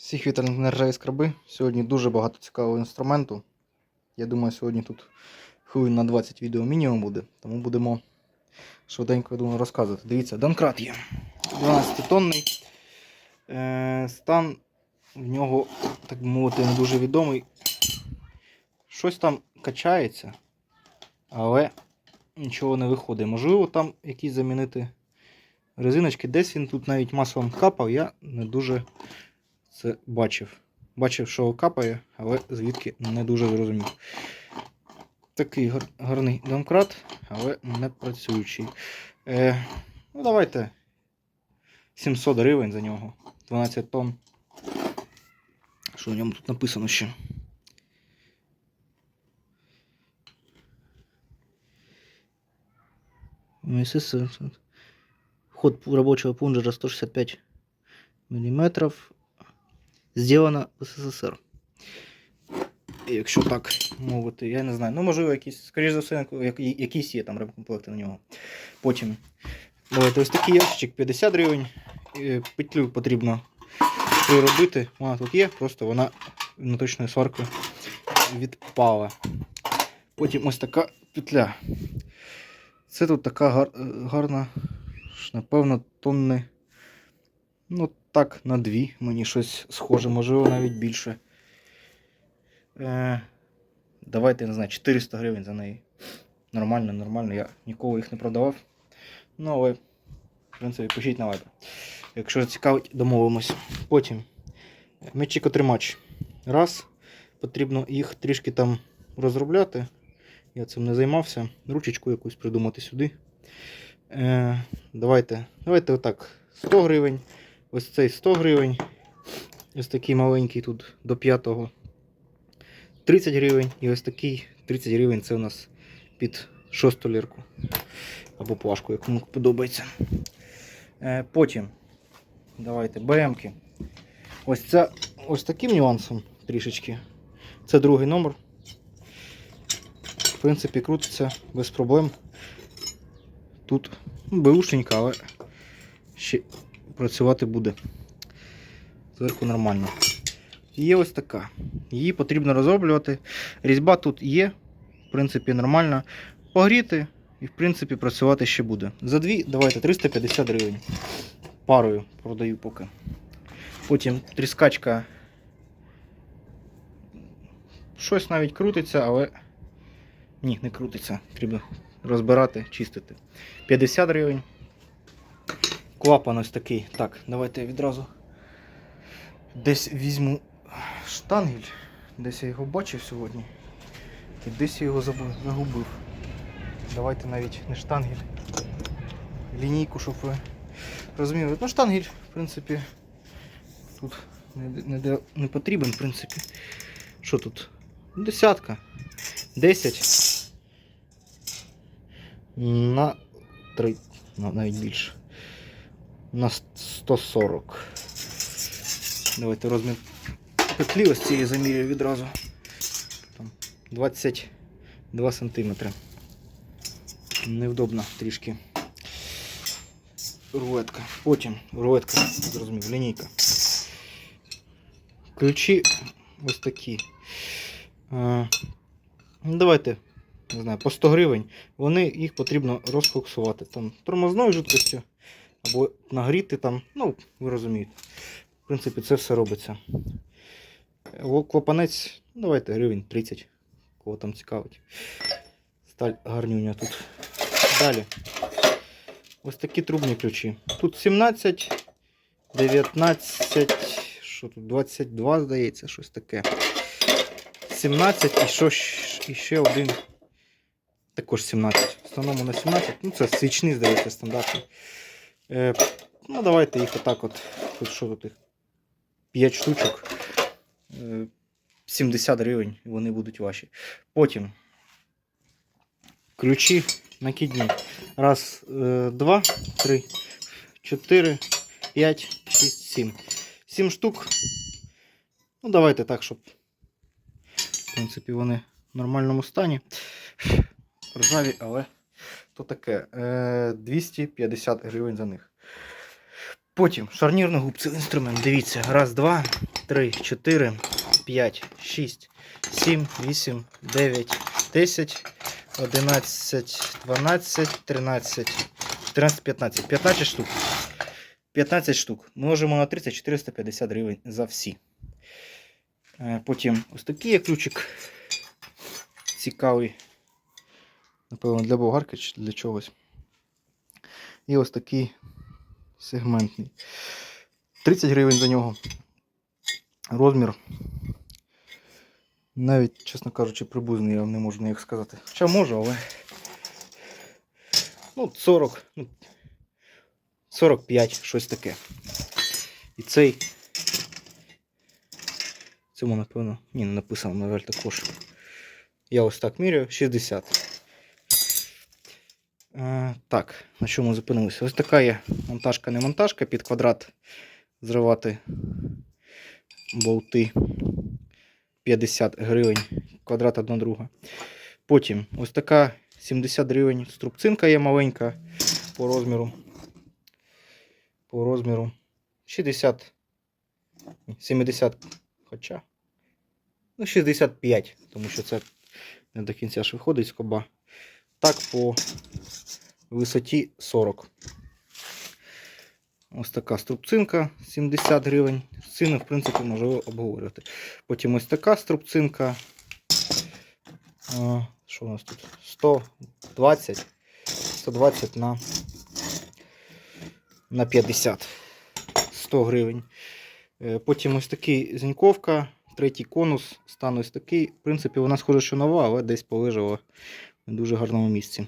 Всіх вітряних нержаві скраби. Сьогодні дуже багато цікавого інструменту. Я думаю, сьогодні тут хвилин на 20 відео мінімум буде, тому будемо швиденько я думаю, розказувати. Дивіться, Донкрат є. 12-тонний. Е, стан в нього, так би мовити, не дуже відомий. Щось там качається, але нічого не виходить. Можливо, там якісь замінити резиночки. Десь він тут навіть маслом капав, я не дуже це бачив. Бачив, що капає, але звідки не дуже зрозумів. Такий гарний домкрат, але не працюючий. Е, ну, давайте 700 гривень за нього. 12 тонн. Що в ньому тут написано ще? Ход рабочего пунжера 165 миллиметров. Сделано в СССР. Якщо так мовити, я не знаю. Ну, можливо, якісь, скоріш за все, якісь є там ремкомплекти на нього. Потім. Давайте ось такий ящичок 50 гривень. Петлю потрібно приробити. Вона тут є, просто вона внутрішньою сваркою відпала. Потім ось така петля. Це тут така гар, гарна, напевно, тонни. Ну, так, на дві. Мені щось схоже, можливо, навіть більше. Е, давайте, не знаю, 400 гривень за неї. Нормально, нормально. Я ніколи їх не продавав. Ну, але, в принципі, пишіть на вайбер. Якщо цікавить, домовимось. Потім мечик-отримач. Раз. Потрібно їх трішки там розробляти. Я цим не займався. Ручечку якусь придумати сюди. Е, давайте, давайте отак. 100 гривень. Ось цей 100 гривень. Ось такий маленький тут до 5. 30 гривень. І ось такий 30 гривень це у нас під шосту лірку. Або плашку, як кому подобається. Е, потім. Давайте БМки. Ось це ось таким нюансом трішечки. Це другий номер. В принципі, крутиться без проблем. Тут ну, беушенька, але ще працювати буде. Зверху нормально. Є ось така. Її потрібно розроблювати. Різьба тут є, в принципі, нормальна. Погріти і, в принципі, працювати ще буде. За дві, давайте 350 гривень. Парою продаю поки. Потім тріскачка. Щось навіть крутиться, але ні, не крутиться. Треба розбирати, чистити. 50 гривень. Клапан ось такий. Так, давайте я відразу десь візьму штангель. Десь я його бачив сьогодні. І десь я його загубив. Давайте навіть не штангель. Лінійку, щоб ви розуміли. Ну, штангель, в принципі, тут не, не, не потрібен, в принципі. Що тут? Десятка. 10 на 3, ну, навіть більше. На 140. Давайте розмір петлі ось цієї замірюю відразу. Там 22 сантиметри. Невдобно трішки. Рулетка. Потім рулетка, зрозумів, лінійка. Ключі ось такі. Е, ну, давайте, не знаю, по 100 гривень. Вони їх потрібно розкоксувати там тормозною жидкостю або нагріти там, ну, ви розумієте. В принципі, це все робиться. Е, Клапанець, давайте гривень 30, кого там цікавить. Сталь гарнюня тут. Далі. Ось такі трубні ключі. Тут 17, 19, що тут, 22, здається, щось таке. 17 і що і ще один. Також 17. В на 17. Ну, це свічний, здається, стандартний. Е, ну, давайте їх отак от. Тут що тут їх? 5 штучок. Е, 70 гривень, вони будуть ваші. Потім ключі накидні. Раз, е, два, три, чотири, п'ять, шість, сім. Сім штук. Ну, давайте так, щоб. В принципі, вони в нормальному стані. Ржаві, але то таке. Е, 250 гривень за них. Потім шарнірно-губцевий інструмент. Дивіться, раз, два, 3, 4, 5, 6, 7, 8, 9, 10, 11, 12, 13, 14, 15. 15 штук. 15 штук. Множимо на 30, 450 гривень за всі. Е, Потім ось такий ключик. Цікавий. Напевно, для болгарки чи для чогось. І ось такий сегментний. 30 гривень за нього. Розмір. Навіть, чесно кажучи, приблизно я вам не можу ніяк сказати. Хоча можу, але. Ну, 40, ну, 45, щось таке. І цей. Цьому, напевно, ні, не написано, на жаль, також. Я ось так міряю, 60. Е, так, на чому зупинилися? Ось така є монтажка, не монтажка, під квадрат зривати болти 50 гривень, квадрат одна друга. Потім ось така 70 гривень струбцинка є маленька по розміру. По розміру 60, 70, хоча. Ну, 65, тому що це не до кінця ж виходить з коба. Так, по висоті 40. Ось така струбцинка 70 гривень. Ціни, в принципі, можливо обговорювати. Потім ось така струбцинка. Що у нас тут? 120. 120 на, на 50. 100 гривень. Е, Потім ось такий зіньковка, третій конус, стан ось такий. В принципі, вона схоже, що нова, але десь полежала в дуже гарному місці.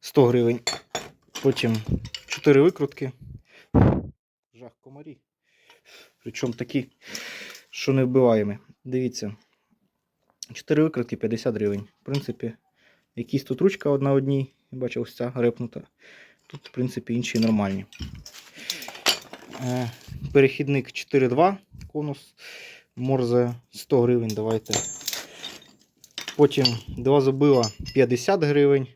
100 гривень. Потім 4 викрутки. Жах комарі. Причому такі, що не вбиваємо. Дивіться. 4 викрутки 50 гривень. В принципі, якісь тут ручка одна одній. Я бачив, ось ця репнута. Тут, в принципі, інші нормальні. Е, Перехідник 4.2 конус. Морзе 100 гривень. Давайте. Потім два зубила 50 гривень.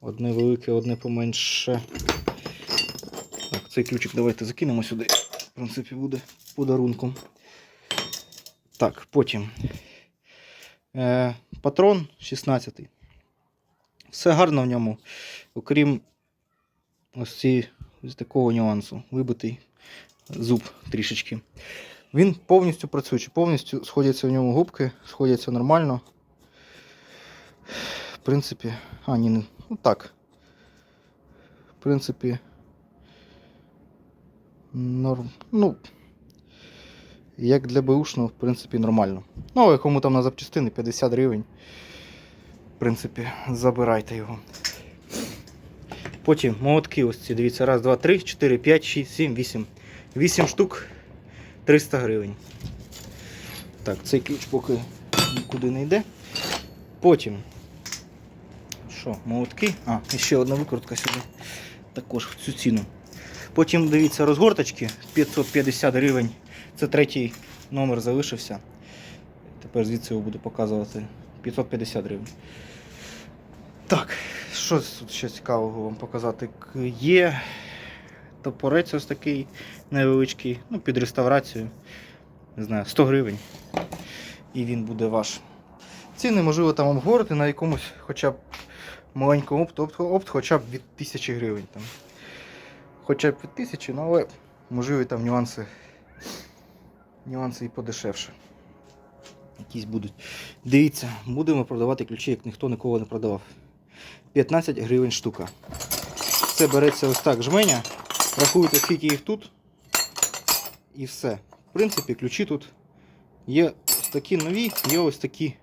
Одне велике, одне поменше. Так, цей ключик давайте закинемо сюди. В принципі, буде подарунком. Так, потім. Е, патрон 16. Все гарно в ньому, окрім ось, ці, ось такого нюансу. Вибитий зуб трішечки. Він повністю працюючий, повністю сходяться в ньому губки, сходяться нормально. В принципі, а, ні, не- ну так. В принципі, норм. Ну, як для беушного, в принципі, нормально. Ну, але кому там на запчастини 50 гривень. В принципі, забирайте його. Потім молотки ось ці, дивіться, раз, два, три, чотири, п'ять, шість, сім, вісім. Вісім штук 300 гривень. Так, цей ключ поки нікуди не йде. Потім. Що, молотки? А, і ще одна викрутка сюди. Також в цю ціну. Потім дивіться розгорточки 550 гривень. Це третій номер залишився. Тепер звідси його буду показувати. 550 гривень. Так, що тут ще цікавого вам показати? Є топорець ось такий невеличкий, ну, під реставрацію. Не знаю, 100 гривень. І він буде ваш. Ціни можливо там обговорити на якомусь хоча б маленькому опт, опт, опт хоча б від 1000 гривень. Там. Хоча б від 1000, ну але можливо там нюанси. Нюанси і подешевше. Якісь будуть. Дивіться, будемо продавати ключі, як ніхто ніколи не продавав. 15 гривень штука. Це береться ось так жменя. Рахуєте, скільки їх тут. І все. В принципі, ключі тут є ось такі нові, є ось такі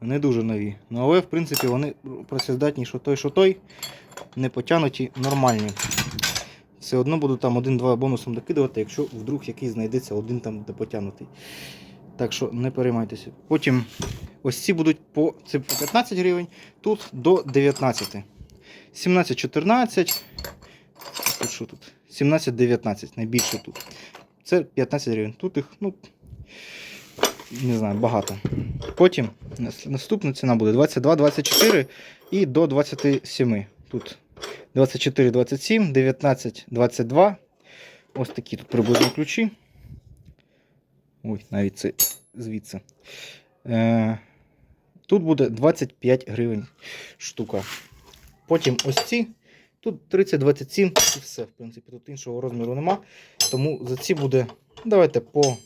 не дуже нові. Ну, але, в принципі, вони працездатні, що той, що той, не потягнуті нормальні. Все одно буду там один-два бонусом докидувати, якщо вдруг якийсь знайдеться один там де потягнутий. Так що не переймайтеся. Потім ось ці будуть по, це по 15 гривень, тут до 19. 17-14. Тут що тут? 17-19, найбільше тут. Це 15 гривень. Тут їх, ну, не знаю, багато. Потім наступна ціна буде 22-24 і до 27. Тут 24-27, 19-22. Ось такі тут приблизно ключі. Ой, навіть це звідси. Е, тут буде 25 гривень штука. Потім ось ці. Тут 30-27 і все, в принципі, тут іншого розміру нема. Тому за ці буде, давайте по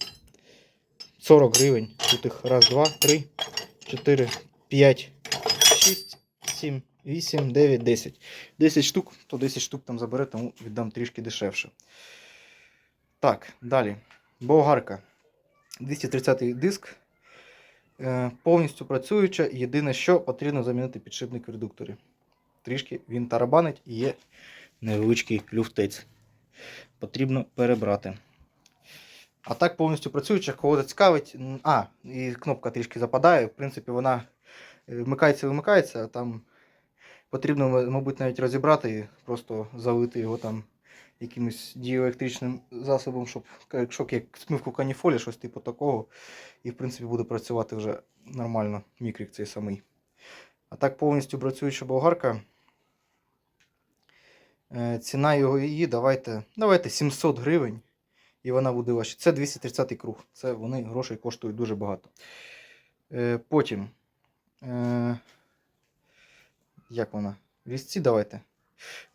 40 гривень. Тут їх раз, два, три, 4, 5, 6, 7, 8, 9, 10. 10 штук, то 10 штук там забере, тому віддам трішки дешевше. Так, далі. Болгарка. 230 диск. Е, повністю працююча. Єдине, що потрібно замінити підшипник в редукторі. Трішки він тарабанить і є невеличкий люфтець. Потрібно перебрати. А так повністю працююча, кого зацікавить. А, і кнопка трішки западає. В принципі, вона е, вмикається, вимикається, а там потрібно, мабуть, навіть розібрати і просто залити його там якимось дієлектричним засобом, щоб якщо як смивку каніфолі, щось типу такого. І в принципі буде працювати вже нормально мікрік цей самий. А так повністю працююча болгарка. Е, Ціна його її давайте, давайте 700 гривень. І вона буде ваша. Це 230 круг. Це вони грошей коштують дуже багато. Е, потім. Е, як вона? Різці давайте.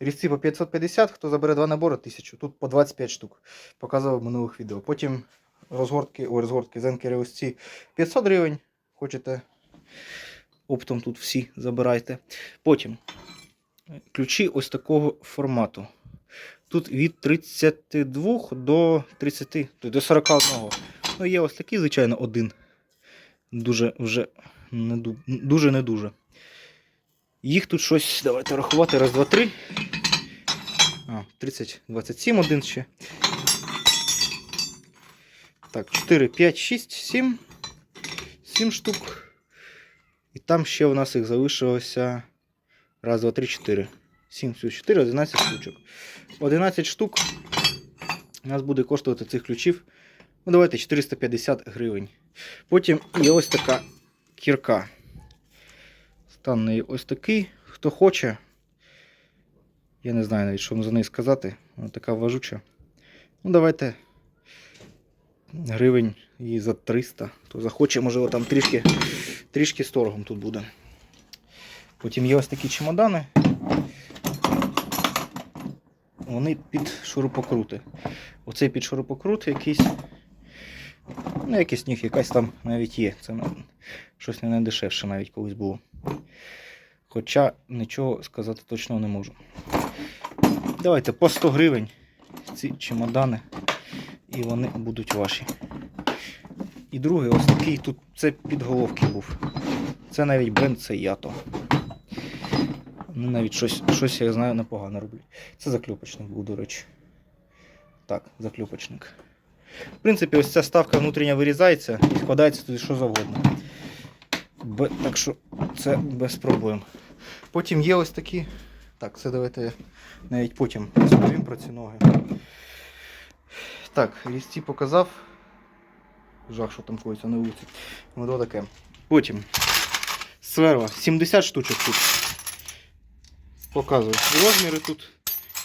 Різці по 550, хто забере два набори 1000. Тут по 25 штук. Показував в минулих відео. Потім розгортки, ой, розгортки зенкери ось ці 500 гривень. Хочете оптом тут всі забирайте. Потім ключі ось такого формату. Тут від 32 до 30, тобто до 41. Ну, є ось такий, звичайно, один. Дуже вже не дуже не дуже. Їх тут щось, давайте рахувати. Раз, два, три. А, 30, 27 один ще. Так, 4, 5, 6, 7. 7 штук. І там ще у нас їх залишилося. Раз, два, три, 4. 7 плюс 4, 11 штучок. 11 штук у нас буде коштувати цих ключів. Ну, давайте 450 гривень. Потім є ось така кірка. Стан неї ось такий. Хто хоче. Я не знаю навіть, що за неї сказати. Вона така важуча. Ну, давайте гривень її за 300. Хто захоче, можливо, там трішки, трішки з торгом тут буде. Потім є ось такі чемодани. Вони під шурупокрути. Оцей під шурупокрут якийсь. Ну, якийсь ніг, якась там навіть є. Це ну, щось не найдешевше навіть колись було. Хоча нічого сказати точно не можу. Давайте по 100 гривень ці чемодани. І вони будуть ваші. І другий ось такий тут це підголовки був. Це навіть бренд це ято. Ну, навіть щось, щось я знаю непогано роблять. Це закльопочник був, до речі. Так, закльопочник. В принципі, ось ця ставка внутрішня вирізається і складається туди що завгодно. Б... Так що це без проблем. Потім є ось такі. Так, це давайте навіть потім розповім про ці ноги. Так, різці показав. Жах, що там коїться на вулиці. То таке. Потім. Сверва. 70 штучок тут. Показую. Розміри тут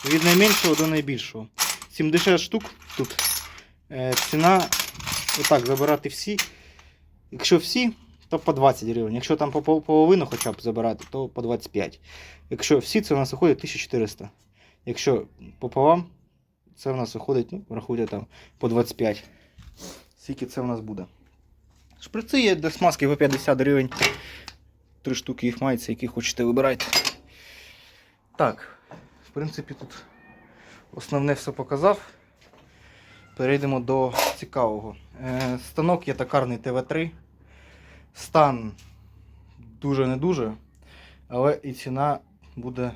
від найменшого до найбільшого. 70 штук тут. Е, ціна отак забирати всі. Якщо всі, то по 20 гривень. Якщо там по половину хоча б забирати, то по 25. Якщо всі, це у нас виходить 1400. Якщо пополам, це у нас виходить, ну, рахуйте там по 25. Скільки це у нас буде. Шприци є для смазки по 50 гривень. Три штуки їх мається, які хочете вибирайте. Так, в принципі, тут основне все показав. Перейдемо до цікавого. Е, станок є токарний ТВ3. Стан дуже не дуже, але і ціна буде,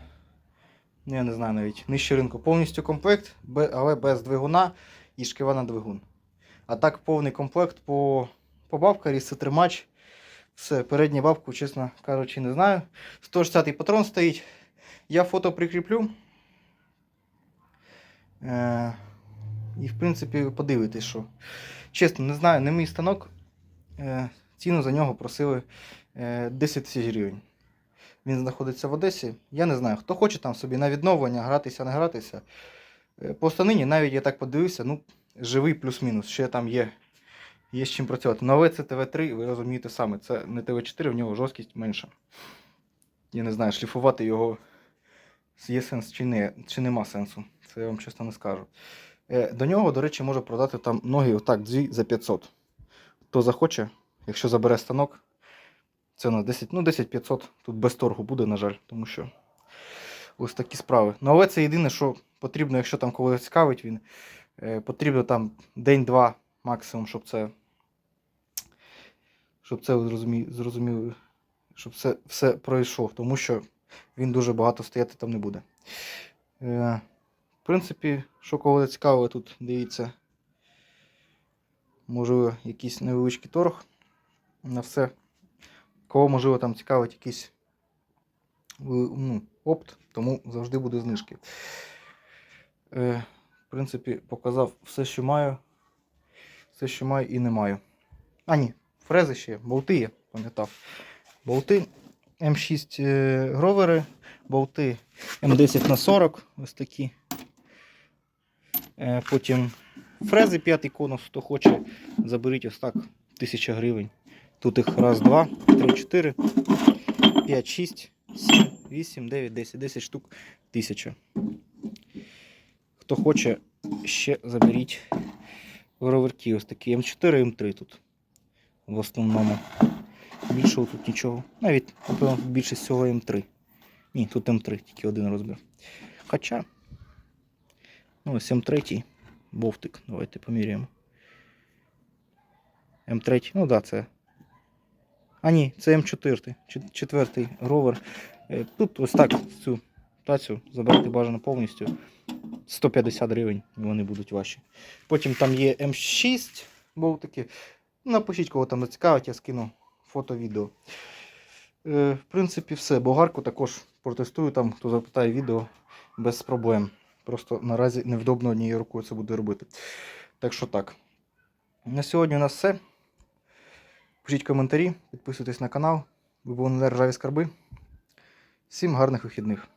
ну, я не знаю навіть, нижче ринку. Повністю комплект, але без двигуна і шкива на двигун. А так повний комплект по, по бабкарі, тримач. Все, передню бабку, чесно кажучи, не знаю. 160-й патрон стоїть. Я фото прикріплю. Е, і, в принципі, ви подивитесь, що. Чесно, не знаю, не мій станок. Е, ціну за нього просили е, 10 тисяч гривень. Він знаходиться в Одесі. Я не знаю, хто хоче там собі на відновлення, гратися, не гратися. Е, по станині навіть я так подивився, ну, живий плюс-мінус. Ще там є є з чим працювати. Нове це ТВ3, ви розумієте саме, це не ТВ4, в нього жорсткість менша. Я не знаю, шліфувати його є сенс чи, не, чи нема сенсу. Це я вам чесно не скажу. Е, До нього, до речі, може продати там ноги отак, дві за 500. Хто захоче, якщо забере станок, це на 10, ну 10 500 тут без торгу буде, на жаль, тому що ось такі справи. Ну, але це єдине, що потрібно, якщо там когось цікавить він, е, потрібно там день-два максимум, щоб це. Щоб це зрозуміли, щоб це все пройшов, тому що він дуже багато стояти там не буде. Е, в принципі, що кого цікавило, тут дивіться. Можливо, якийсь невеличкий торг на все. Кого, можливо, там цікавить якийсь ну, опт, тому завжди буде знижки. Е, в принципі, показав все, що маю. Все, що маю і не маю. А, ні, фрези ще, болти є, пам'ятав. Болти М6 е, гровери, болти М10 на 40, ось такі. Е, потім фрези 5 конус, хто хоче, заберіть ось так, 1000 гривень. Тут їх раз, два, три, чотири, п'ять, шість, сім, вісім, дев'ять, десять, десять штук, тисяча. Хто хоче, ще заберіть роверки. Ось такі М4, М3 тут. В основному. Більшого тут нічого. Навіть, напевно, більше всього М3. Ні, тут М3, тільки один розбір. Хоча. Ну, ось М3 бовтик. Давайте поміряємо. М3, ну да, це. А ні, це М4. чет- Четвертий ровер. Е, Тут ось так цю тацю забрати бажано повністю. 150 гривень вони будуть ваші. Потім там є М6 болтики. Напишіть, кого там зацікавить, я скину фото-відео. Е, в принципі, все. Болгарку також протестую там, хто запитає відео без проблем. Просто наразі невдобно однією рукою це буде робити. Так що так. На сьогодні у нас все. Пишіть коментарі, підписуйтесь на канал. Ви були на ржаві скарби. Всім гарних вихідних.